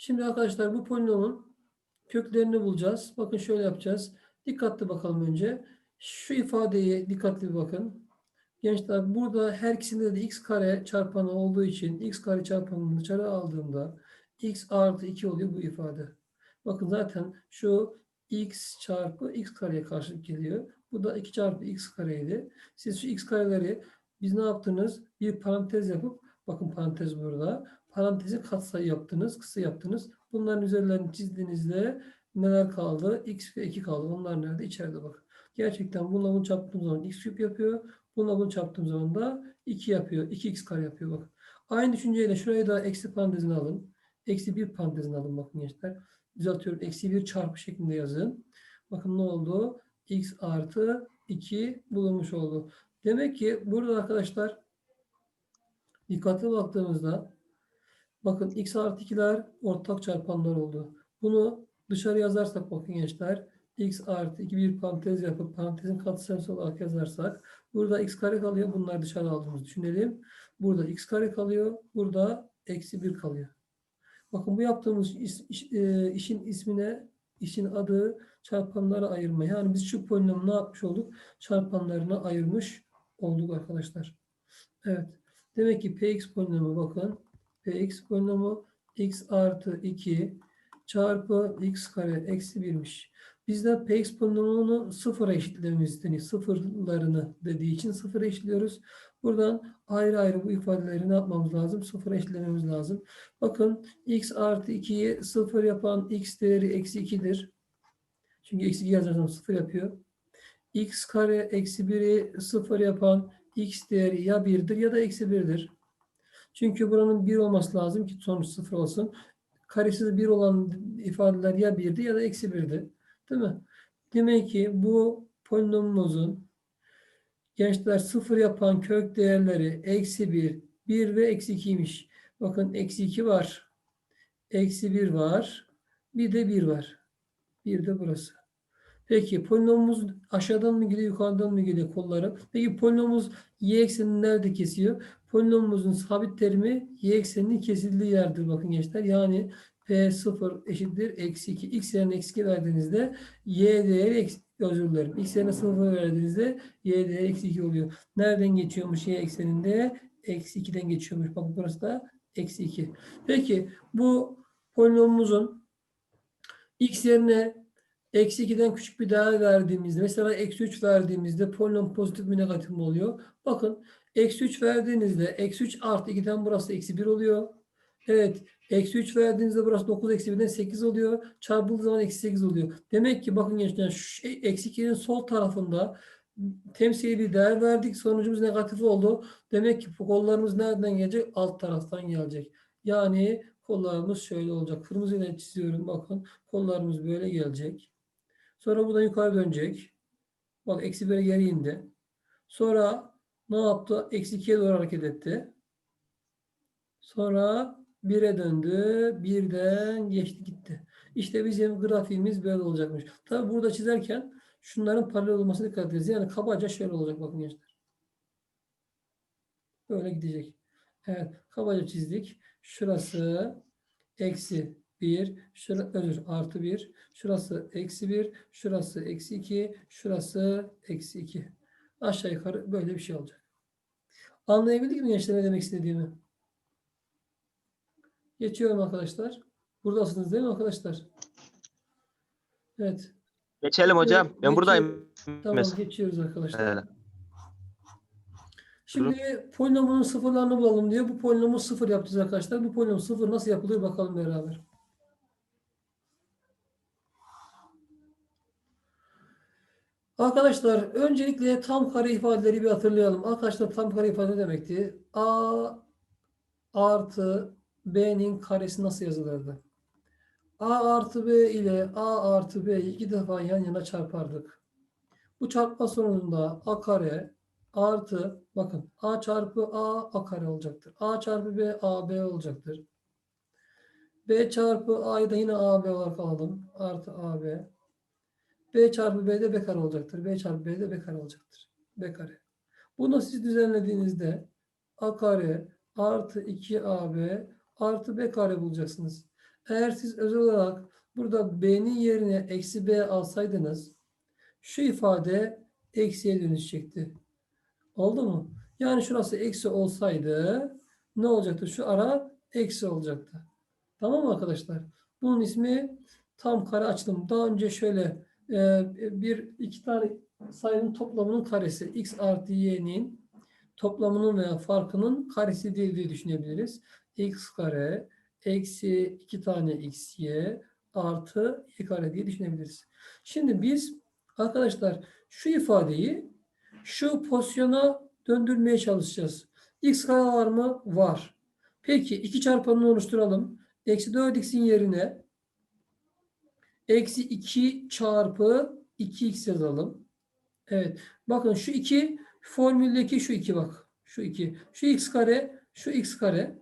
Şimdi arkadaşlar bu polinomun köklerini bulacağız. Bakın şöyle yapacağız. Dikkatli bakalım önce. Şu ifadeye dikkatli bakın. Gençler burada her ikisinde de x kare çarpanı olduğu için x kare çarpanını dışarı aldığımda x artı 2 oluyor bu ifade. Bakın zaten şu x çarpı x kareye karşılık geliyor. Bu da 2 çarpı x kareydi. Siz şu x kareleri biz ne yaptınız? Bir parantez yapıp bakın parantez burada. Parantezi katsayı yaptınız, kısa yaptınız. Bunların üzerlerini çizdiğinizde neler kaldı? x ve 2 kaldı. Onlar nerede? İçeride bak. Gerçekten bununla bunu çarptığım zaman x küp yapıyor. Bununla bunu çarptığım zaman da 2 yapıyor. 2x kare yapıyor bak. Aynı düşünceyle şuraya da eksi parantezini alın. Eksi 1 parantezini alın bakın gençler. Düzeltiyorum. Eksi 1 çarpı şeklinde yazın. Bakın ne oldu? x artı 2 bulunmuş oldu. Demek ki burada arkadaşlar dikkatli baktığımızda bakın x artı 2'ler ortak çarpanlar oldu. Bunu dışarı yazarsak bakın gençler x artı 2 bir parantez yapıp parantezin katsayısı olarak yazarsak burada x kare kalıyor. Bunlar dışarı aldığımızı düşünelim. Burada x kare kalıyor. Burada eksi 1 kalıyor. Bakın bu yaptığımız iş- iş- e, işin ismine, işin adı çarpanlara ayırma. Yani biz şu polinomu ne yapmış olduk? Çarpanlarına ayırmış olduk arkadaşlar. Evet. Demek ki px polinomu bakın. Px polinomu x artı 2 çarpı x kare eksi 1'miş. Bizden px polinomunu sıfıra eşitlememiz isteniyor. Sıfırlarını dediği için sıfıra eşitliyoruz. Buradan ayrı ayrı bu ifadeleri ne yapmamız lazım? Sıfıra eşitlememiz lazım. Bakın x artı 2'yi sıfır yapan x değeri eksi 2'dir. Çünkü eksi 2 yazarsam sıfır yapıyor. x kare eksi 1'i sıfır yapan x değeri ya 1'dir ya da eksi 1'dir. Çünkü buranın 1 olması lazım ki sonuç sıfır olsun. Karesiz 1 olan ifadeler ya 1'di ya da eksi 1'di. Değil mi? Demek ki bu polinomumuzun gençler sıfır yapan kök değerleri eksi 1, 1 ve eksi 2'ymiş. Bakın eksi 2 var. Eksi 1 var. Bir de 1 var. Bir de burası. Peki polinomumuz aşağıdan mı geliyor yukarıdan mı geliyor kolları? Peki polinomumuz y eksenini nerede kesiyor? Polinomumuzun sabit terimi y ekseninin kesildiği yerdir bakın gençler. Yani p0 eşittir eksi 2. x yerine eksi 2 verdiğinizde y değeri eksi, özür dilerim. x yerine 0 verdiğinizde y değeri eksi 2 oluyor. Nereden geçiyormuş y ekseninde? Eksi 2'den geçiyormuş. Bakın burası da eksi 2. Peki bu polinomumuzun x yerine Eksi 2'den küçük bir değer verdiğimizde mesela eksi 3 verdiğimizde polinom pozitif mi negatif mi oluyor? Bakın eksi 3 verdiğinizde eksi 3 artı 2'den burası eksi 1 oluyor. Evet eksi 3 verdiğinizde burası 9 eksi 1'den 8 oluyor. Çarpıldığı zaman eksi 8 oluyor. Demek ki bakın gençler şey, eksi 2'nin sol tarafında temsili bir değer verdik. Sonucumuz negatif oldu. Demek ki kollarımız nereden gelecek? Alt taraftan gelecek. Yani kollarımız şöyle olacak. Kırmızıyla çiziyorum bakın. Kollarımız böyle gelecek. Sonra buradan yukarı dönecek. Bak eksi 1'e geri indi. Sonra ne yaptı? Eksi 2'ye doğru hareket etti. Sonra 1'e döndü. 1'den geçti gitti. İşte bizim grafiğimiz böyle olacakmış. Tabi burada çizerken şunların paralel olmasına dikkat edeceğiz. Yani kabaca şöyle olacak bakın gençler. Böyle gidecek. Evet. Kabaca çizdik. Şurası eksi 1, şura, özür artı 1, şurası eksi 1, şurası eksi 2, şurası eksi 2. Aşağı yukarı böyle bir şey olacak. Anlayabildik mi gençler ne demek istediğimi? Geçiyorum arkadaşlar. Buradasınız değil mi arkadaşlar? Evet. Geçelim hocam. Ben geçiyorum. buradayım. Tamam Mesela. geçiyoruz arkadaşlar. Evet. Şimdi polinomun sıfırlarını bulalım diyor. Bu polinomu sıfır yapacağız arkadaşlar. Bu polinom sıfır nasıl yapılır bakalım beraber. Arkadaşlar öncelikle tam kare ifadeleri bir hatırlayalım. Arkadaşlar tam kare ifade demekti? A artı B'nin karesi nasıl yazılırdı? A artı B ile A artı B iki defa yan yana çarpardık. Bu çarpma sonucunda A kare artı bakın A çarpı A A kare olacaktır. A çarpı B A B olacaktır. B çarpı A'yı da yine AB olarak aldım. Artı AB. B çarpı B de B kare olacaktır. B çarpı B de B kare olacaktır. B kare. Bunu siz düzenlediğinizde A kare artı 2AB artı B kare bulacaksınız. Eğer siz özel olarak burada b'nin yerine eksi b alsaydınız şu ifade eksiye dönüşecekti. Oldu mu? Yani şurası eksi olsaydı ne olacaktı? Şu ara eksi olacaktı. Tamam mı arkadaşlar? Bunun ismi tam kare açılım. Daha önce şöyle e, bir iki tane sayının toplamının karesi x artı y'nin toplamının veya farkının karesi diye, diye düşünebiliriz. x kare eksi iki tane x y artı y kare diye düşünebiliriz. Şimdi biz arkadaşlar şu ifadeyi şu pozisyona döndürmeye çalışacağız. x kare var mı? Var. Peki 2 çarpanını oluşturalım. Eksi 4x'in yerine eksi 2 çarpı 2x yazalım. Evet. Bakın şu 2 formüldeki şu 2 bak. Şu 2. Şu x kare, şu x kare.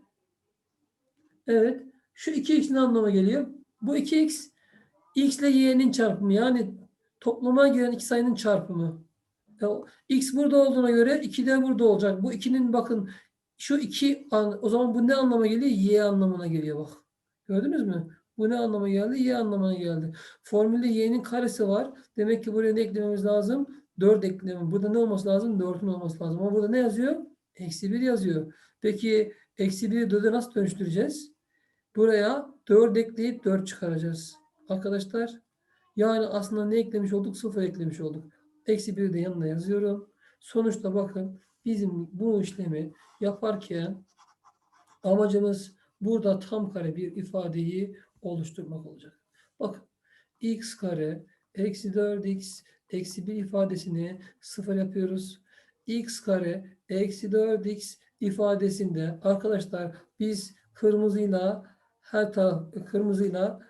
Evet. Şu 2x ne anlama geliyor? Bu 2x x ile y'nin çarpımı. Yani toplama giren iki sayının çarpımı. Ya, x burada olduğuna göre 2 de burada olacak. Bu 2'nin bakın şu 2 an, o zaman bu ne anlama geliyor? Y anlamına geliyor bak. Gördünüz mü? Bu ne anlama geldi? Y anlamına geldi. Formülde y'nin karesi var. Demek ki buraya ne eklememiz lazım? 4 ekleme. Burada ne olması lazım? 4'ün olması lazım. Ama burada ne yazıyor? Eksi 1 yazıyor. Peki eksi 1'i 4'e nasıl dönüştüreceğiz? Buraya 4 ekleyip 4 çıkaracağız. Arkadaşlar yani aslında ne eklemiş olduk? 0 eklemiş olduk. Eksi 1'i de yanına yazıyorum. Sonuçta bakın bizim bu işlemi yaparken amacımız burada tam kare bir ifadeyi oluşturmak olacak. Bakın x kare eksi 4x eksi 1 ifadesini sıfır yapıyoruz. x kare eksi 4x ifadesinde arkadaşlar biz kırmızıyla her taraf kırmızıyla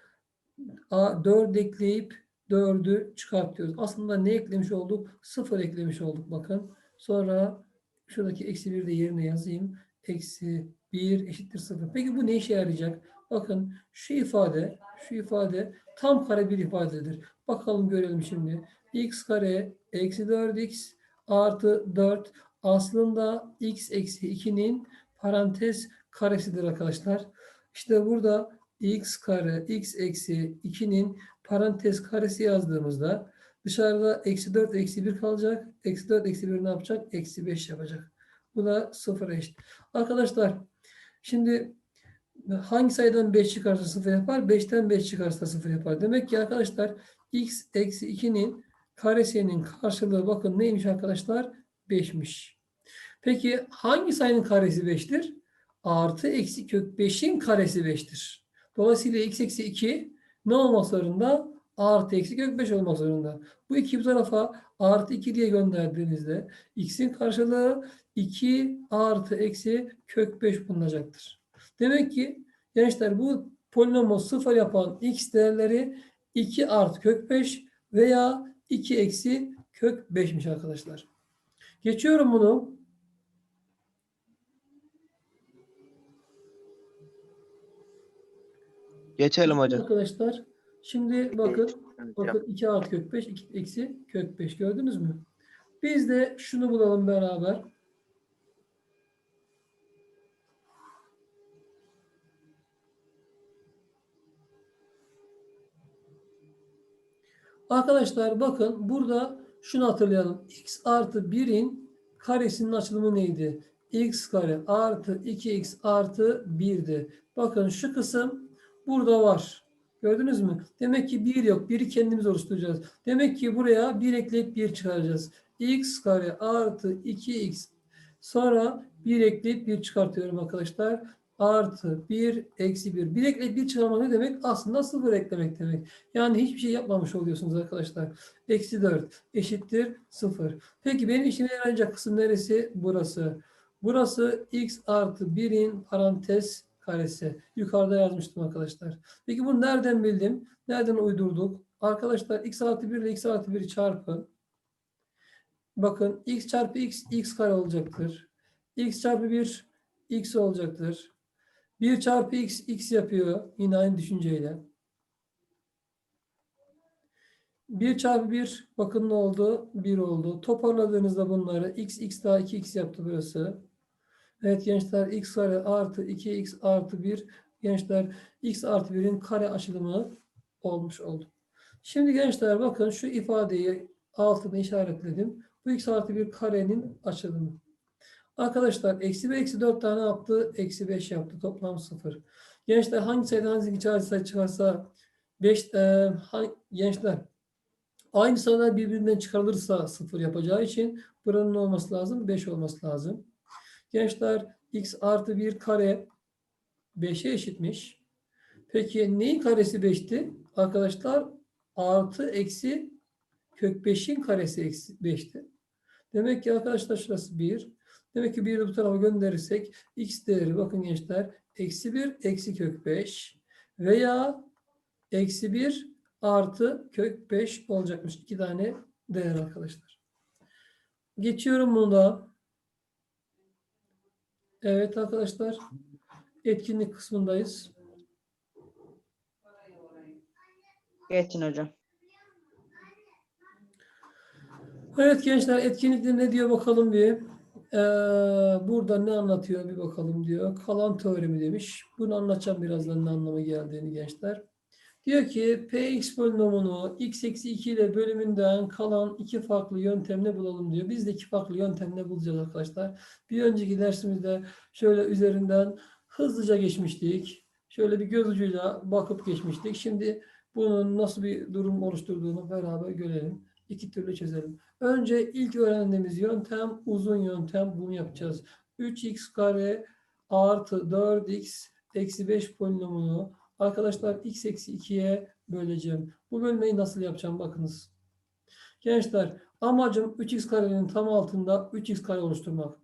a 4 ekleyip 4'ü çıkartıyoruz. Aslında ne eklemiş olduk? 0 eklemiş olduk bakın. Sonra şuradaki eksi 1 de yerine yazayım. Eksi 1 eşittir 0. Peki bu ne işe yarayacak? Bakın şu ifade, şu ifade tam kare bir ifadedir. Bakalım görelim şimdi. x kare eksi 4x artı 4 aslında x eksi 2'nin parantez karesidir arkadaşlar. İşte burada x kare x eksi 2'nin parantez karesi yazdığımızda dışarıda eksi 4 eksi 1 kalacak. Eksi 4 eksi 1 ne yapacak? Eksi 5 yapacak. Bu da 0 eşit. Arkadaşlar şimdi hangi sayıdan 5 çıkarsa 0 yapar? 5'ten 5 çıkarsa 0 yapar. Demek ki arkadaşlar x eksi 2'nin karesinin karşılığı bakın neymiş arkadaşlar? 5'miş. Peki hangi sayının karesi 5'tir? Artı eksi kök 5'in karesi 5'tir. Dolayısıyla x eksi 2 ne olmak zorunda? Artı eksi kök 5 olmak zorunda. Bu iki bu tarafa artı 2 diye gönderdiğinizde x'in karşılığı 2 artı eksi kök 5 bulunacaktır. Demek ki gençler bu polinomu sıfır yapan x değerleri 2 artı kök 5 veya 2 eksi kök 5'miş arkadaşlar. Geçiyorum bunu. Geçelim hocam. Arkadaşlar şimdi bakın bakın 2 artı kök 5 2 eksi kök 5 gördünüz mü? Biz de şunu bulalım beraber. Arkadaşlar bakın burada şunu hatırlayalım. x artı 1'in karesinin açılımı neydi? x kare artı 2x artı 1'di. Bakın şu kısım burada var. Gördünüz mü? Demek ki 1 yok. 1'i kendimiz oluşturacağız. Demek ki buraya 1 ekleyip 1 çıkaracağız. x kare artı 2x sonra 1 ekleyip 1 çıkartıyorum arkadaşlar. Artı 1 eksi 1. 1 ekleyip 1 çıkarmak ne demek? Aslında 0 eklemek demek. Yani hiçbir şey yapmamış oluyorsunuz arkadaşlar. Eksi 4 eşittir 0. Peki benim işime yarayacak kısım neresi? Burası. Burası x artı 1'in parantez karesi. Yukarıda yazmıştım arkadaşlar. Peki bunu nereden bildim? Nereden uydurduk? Arkadaşlar x artı 1 ile x artı 1'i çarpın. Bakın x çarpı x x kare olacaktır. x çarpı 1 x olacaktır. 1 çarpı x x yapıyor. Yine aynı düşünceyle. 1 çarpı 1 bakın ne oldu? 1 oldu. Toparladığınızda bunları x x daha 2x yaptı burası. Evet gençler x kare artı 2x artı 1 gençler x artı 1'in kare açılımı olmuş oldu. Şimdi gençler bakın şu ifadeyi altına işaretledim. Bu x artı 1 karenin açılımı. Arkadaşlar eksi 1 eksi 4 tane yaptı. Eksi 5 yaptı. Toplam 0. Gençler hangi sayıdan hangi sayı çıkarsa 5 e, hangi- gençler aynı sayılar birbirinden çıkarılırsa 0 yapacağı için buranın olması lazım? 5 olması lazım. Gençler x artı 1 kare 5'e eşitmiş. Peki neyin karesi 5'ti? Arkadaşlar artı eksi kök 5'in karesi eksi 5'ti. Demek ki arkadaşlar şurası 1. Demek ki 1'i bu tarafa gönderirsek x değeri bakın gençler eksi 1 eksi kök 5 veya eksi 1 artı kök 5 olacakmış. İki tane değer arkadaşlar. Geçiyorum bunu da. Evet arkadaşlar. Etkinlik kısmındayız. Geçin hocam. Evet gençler etkinlikte ne diyor bakalım bir. Ee, burada ne anlatıyor bir bakalım diyor. Kalan teoremi demiş. Bunu anlatacağım birazdan ne anlama geldiğini gençler. Diyor ki px polinomunu x eksi 2 ile bölümünden kalan iki farklı yöntemle bulalım diyor. Biz de iki farklı yöntemle bulacağız arkadaşlar. Bir önceki dersimizde şöyle üzerinden hızlıca geçmiştik. Şöyle bir göz ucuyla bakıp geçmiştik. Şimdi bunun nasıl bir durum oluşturduğunu beraber görelim. İki türlü çözelim. Önce ilk öğrendiğimiz yöntem uzun yöntem. Bunu yapacağız. 3x kare artı 4x eksi 5 polinomunu arkadaşlar x eksi 2'ye böleceğim. Bu bölmeyi nasıl yapacağım bakınız. Gençler amacım 3x karenin tam altında 3x kare oluşturmak.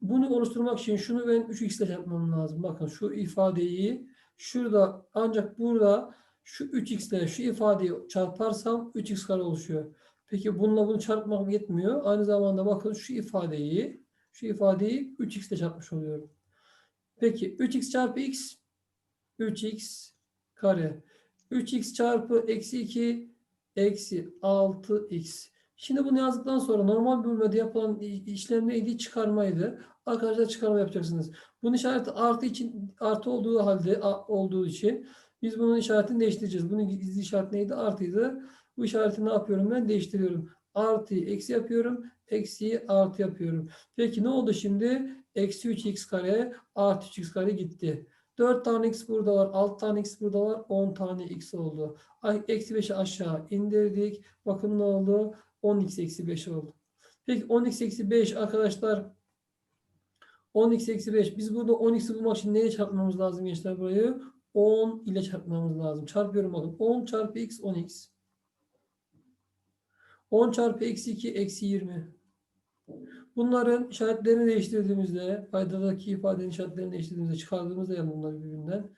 Bunu oluşturmak için şunu ben 3x ile yapmam lazım. Bakın şu ifadeyi şurada ancak burada şu 3x ile şu ifadeyi çarparsam 3x kare oluşuyor. Peki bununla bunu çarpmak yetmiyor. Aynı zamanda bakın şu ifadeyi şu ifadeyi 3x ile çarpmış oluyorum. Peki 3x çarpı x 3x kare. 3x çarpı eksi 2 eksi 6x. Şimdi bunu yazdıktan sonra normal bölmede yapılan işlem neydi? Çıkarmaydı. Arkadaşlar çıkarma yapacaksınız. Bunun işareti artı için artı olduğu halde olduğu için biz bunun işaretini değiştireceğiz. Bunun gizli işaret neydi? Artıydı. Bu işareti ne yapıyorum ben? Değiştiriyorum. Artıyı eksi yapıyorum. Eksiyi artı yapıyorum. Peki ne oldu şimdi? Eksi 3x kare artı 3x kare gitti. 4 tane x burada var. 6 tane x burada var. 10 tane x oldu. Eksi 5'i aşağı indirdik. Bakın ne oldu? 10x eksi 5 oldu. Peki 10x eksi 5 arkadaşlar 10x eksi 5. Biz burada 10x'i bulmak için neye çarpmamız lazım gençler burayı? 10 ile çarpmamız lazım. Çarpıyorum bakın. 10 çarpı x 10x. 10 çarpı eksi 2 eksi 20. Bunların işaretlerini değiştirdiğimizde, paydadaki ifadenin işaretlerini değiştirdiğimizde, çıkardığımızda yani bunları birbirinden.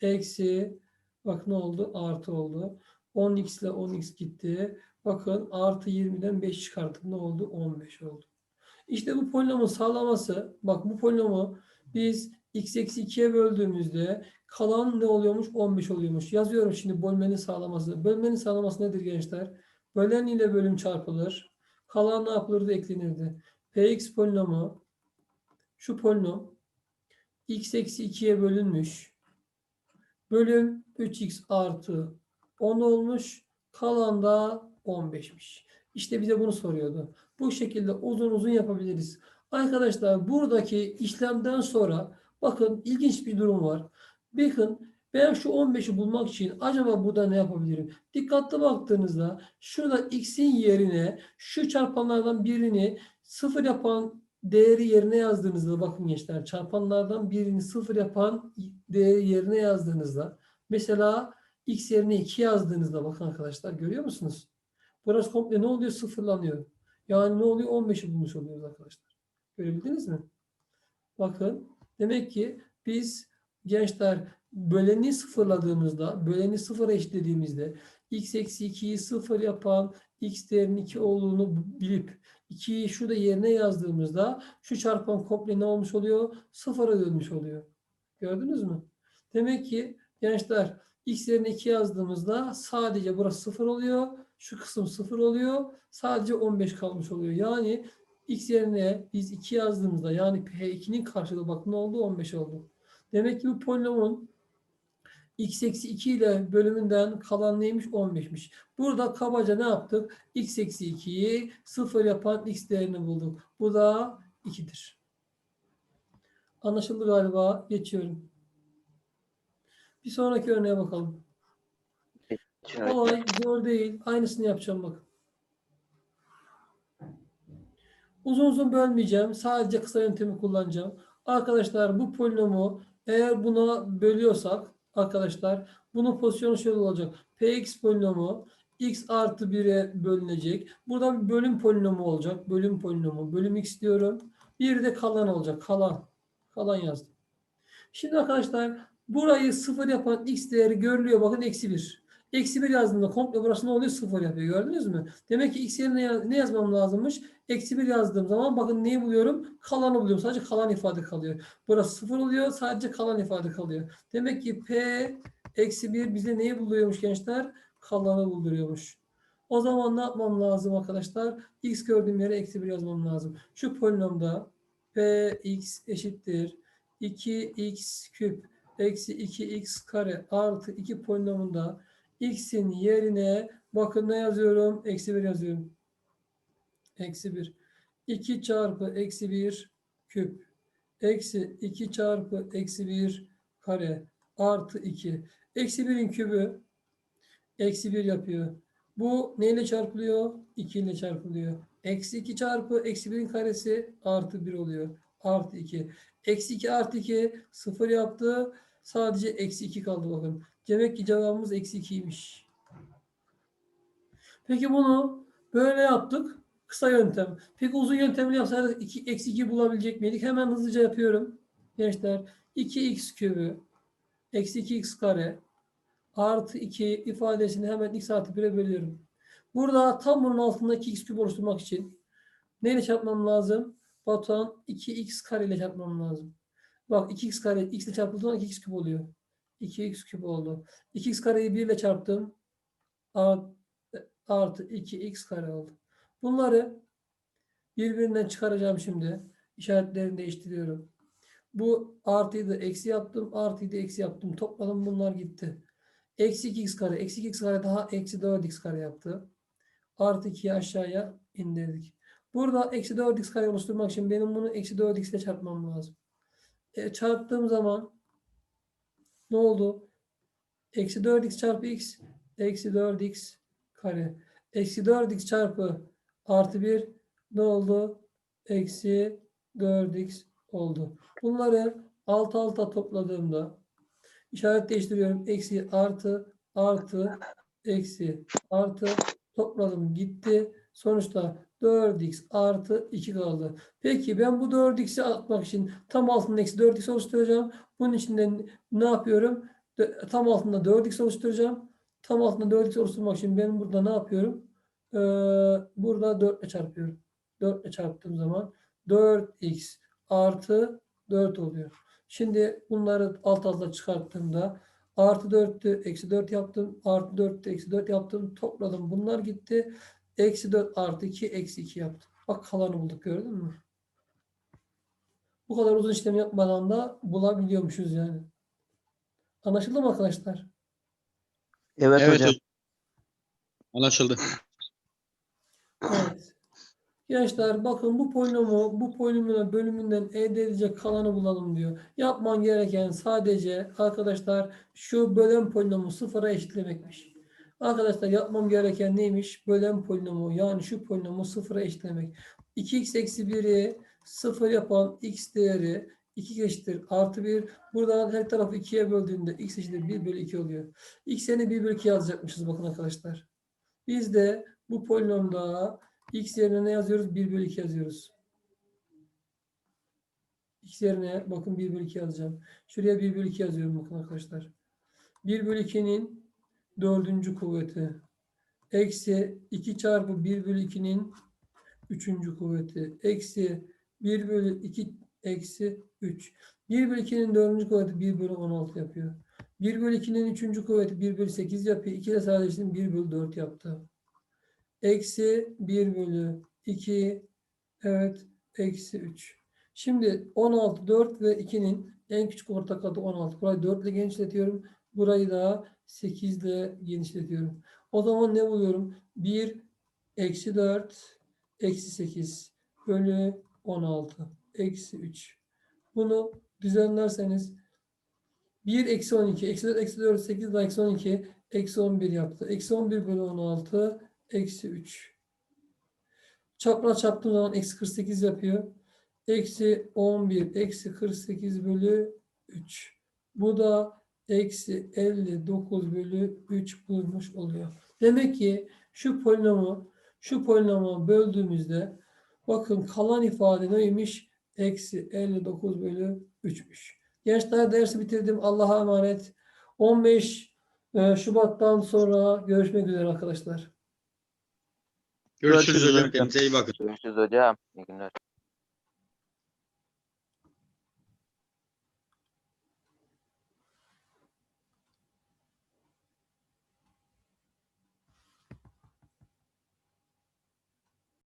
Eksi, bak ne oldu? Artı oldu. 10x ile 10x gitti. Bakın artı 20'den 5 çıkarttık. Ne oldu? 15 oldu. İşte bu polinomun sağlaması, bak bu polinomu biz x eksi 2'ye böldüğümüzde kalan ne oluyormuş? 15 oluyormuş. Yazıyorum şimdi bölmenin sağlaması. Bölmenin sağlaması nedir gençler? Bölen ile bölüm çarpılır. Kalan ne yapılırdı? Eklenirdi. Px polinomu şu polinom x eksi 2'ye bölünmüş. Bölüm 3x artı 10 olmuş. Kalan da 15'miş. İşte bize bunu soruyordu. Bu şekilde uzun uzun yapabiliriz. Arkadaşlar buradaki işlemden sonra bakın ilginç bir durum var. Bakın ben şu 15'i bulmak için acaba burada ne yapabilirim? Dikkatli baktığınızda şurada x'in yerine şu çarpanlardan birini sıfır yapan değeri yerine yazdığınızda bakın gençler çarpanlardan birini sıfır yapan değeri yerine yazdığınızda mesela x yerine 2 yazdığınızda bakın arkadaşlar görüyor musunuz? Burası komple ne oluyor? Sıfırlanıyor. Yani ne oluyor? 15'i bulmuş oluyoruz arkadaşlar. Görebildiniz mi? Bakın demek ki biz gençler böleni sıfırladığımızda, böleni sıfıra eşitlediğimizde x eksi 2'yi sıfır yapan x değerinin 2 olduğunu bilip 2'yi şurada yerine yazdığımızda şu çarpan komple ne olmuş oluyor? Sıfıra dönmüş oluyor. Gördünüz mü? Demek ki gençler x yerine 2 yazdığımızda sadece burası sıfır oluyor. Şu kısım sıfır oluyor. Sadece 15 kalmış oluyor. Yani x yerine biz 2 yazdığımızda yani P2'nin karşılığı bak ne oldu? 15 oldu. Demek ki bu polinomun x eksi 2 ile bölümünden kalan neymiş? 15'miş. Burada kabaca ne yaptık? x eksi 2'yi 0 yapan x değerini bulduk. Bu da 2'dir. Anlaşıldı galiba. Geçiyorum. Bir sonraki örneğe bakalım. Kolay, zor değil. Aynısını yapacağım bak. Uzun uzun bölmeyeceğim. Sadece kısa yöntemi kullanacağım. Arkadaşlar bu polinomu eğer buna bölüyorsak arkadaşlar bunun pozisyonu şöyle olacak. Px polinomu x artı 1'e bölünecek. Burada bir bölüm polinomu olacak. Bölüm polinomu. Bölüm x diyorum. Bir de kalan olacak. Kalan. Kalan yazdım. Şimdi arkadaşlar burayı sıfır yapan x değeri görülüyor. Bakın eksi 1. Eksi 1 yazdığımda komple burası ne oluyor? Sıfır yapıyor. Gördünüz mü? Demek ki x yerine ne yazmam lazımmış? Eksi 1 yazdığım zaman bakın neyi buluyorum? Kalanı buluyorum. Sadece kalan ifade kalıyor. Burası sıfır oluyor. Sadece kalan ifade kalıyor. Demek ki p eksi 1 bize neyi buluyormuş gençler? Kalanı bulduruyormuş. O zaman ne yapmam lazım arkadaşlar? x gördüğüm yere eksi 1 yazmam lazım. Şu polinomda px eşittir 2x küp eksi 2x kare artı 2 polinomunda x'in yerine bakın ne yazıyorum? Eksi 1 yazıyorum. Eksi 1. 2 çarpı eksi 1 küp. Eksi 2 çarpı eksi 1 kare artı 2. Eksi 1'in kübü eksi 1 yapıyor. Bu neyle çarpılıyor? 2 ile çarpılıyor. Eksi 2 çarpı eksi 1'in karesi artı 1 oluyor. Artı 2. Eksi 2 artı 2 0 yaptı. Sadece eksi 2 kaldı bakın. Demek ki cevabımız eksi 2'ymiş. Peki bunu böyle yaptık. Kısa yöntem. Peki uzun yöntemle yapsaydık 2, eksi 2 bulabilecek miydik? Hemen hızlıca yapıyorum. Gençler 2x kübü eksi 2x kare artı 2 ifadesini hemen x artı 1'e bölüyorum. Burada tam bunun altındaki x küp oluşturmak için neyle çarpmam lazım? Batuhan 2x kare ile çarpmam lazım. Bak 2x kare x ile çarpıldığı zaman 2x küp oluyor. 2x küp oldu. 2x kareyi 1 ile çarptım. Art- Artı 2x kare oldu. Bunları birbirinden çıkaracağım şimdi. İşaretlerini değiştiriyorum. Bu artıyı da eksi yaptım. Artıyı da eksi yaptım. Topladım bunlar gitti. Eksi 2x kare. Eksi 2x kare daha eksi 4x kare yaptı. Artı 2'yi aşağıya indirdik. Burada eksi 4x kare oluşturmak için benim bunu eksi 4x ile çarpmam lazım. E, çarptığım zaman ne oldu? Eksi 4x çarpı x eksi 4x kare. Eksi 4x çarpı artı 1 ne oldu? Eksi 4x oldu. Bunları alt alta topladığımda işaret değiştiriyorum. Eksi artı artı eksi artı topladım gitti. Sonuçta 4x artı 2 kaldı. Peki ben bu 4x'i atmak için tam altında eksi 4x oluşturacağım. Bunun içinde ne yapıyorum? De- Tam altında 4x oluşturacağım. Tam altında 4x oluşturmak için ben burada ne yapıyorum? Ee, burada 4 ile çarpıyorum. 4 ile çarptığım zaman 4x artı 4 oluyor. Şimdi bunları alt alta çıkarttığımda artı 4'tü eksi 4 yaptım. Artı 4'tü eksi 4 yaptım. Topladım. Bunlar gitti. Eksi 4 artı 2 eksi 2 yaptım. Bak kalanı bulduk gördün mü? Bu kadar uzun işlem yapmadan da bulabiliyormuşuz yani. Anlaşıldı mı arkadaşlar? Evet, Evet hocam. hocam. Anlaşıldı. Evet. Gençler bakın bu polinomu bu polinomuna bölümünden elde edilecek kalanı bulalım diyor. Yapman gereken sadece arkadaşlar şu bölen polinomu sıfıra eşitlemekmiş. Arkadaşlar yapmam gereken neymiş? Bölen polinomu yani şu polinomu sıfıra eşitlemek. 2x eksi 1'i sıfır yapan x değeri 2 eşittir artı 1. Buradan her tarafı 2'ye böldüğünde x eşittir 1 bölü 2 oluyor. x yerine 1 bölü 2 yazacakmışız bakın arkadaşlar. Biz de bu polinomda x yerine ne yazıyoruz? 1 bölü 2 yazıyoruz. x yerine bakın 1 bölü 2 yazacağım. Şuraya 1 bölü 2 yazıyorum bakın arkadaşlar. 1 bölü 2'nin dördüncü kuvveti. Eksi 2 çarpı 1 bölü 2'nin üçüncü kuvveti. Eksi 1 bölü 2 eksi 3. 1 bölü 2'nin dördüncü kuvveti 1 bölü 16 yapıyor. 1 bölü 2'nin üçüncü kuvveti 1 bölü 8 yapıyor. 2 ile sadeleştirdim 1 bölü 4 yaptı. Eksi 1 bölü 2 evet eksi 3. Şimdi 16, 4 ve 2'nin en küçük ortak katı 16. Burayı 4 ile genişletiyorum. Burayı da 8 ile genişletiyorum. O zaman ne buluyorum? 1 eksi 4 eksi 8 bölü 16 eksi 3. Bunu düzenlerseniz 1 eksi 12 eksi 4 eksi 4 8 daha eksi 12 eksi 11 yaptı. Eksi 11 bölü 16 eksi 3. Çapraz çarptığım zaman eksi 48 yapıyor. Eksi 11 eksi 48 bölü 3. Bu da eksi 59 bölü 3 bulmuş oluyor. Demek ki şu polinomu şu polinomu böldüğümüzde bakın kalan ifade neymiş? Eksi 59 bölü 3'müş. Gençler dersi bitirdim. Allah'a emanet. 15 e, Şubat'tan sonra görüşmek üzere arkadaşlar. Görüşürüz Görüşürüz hocam. hocam. Kendinize iyi bakın. Görüşürüz hocam. İyi günler.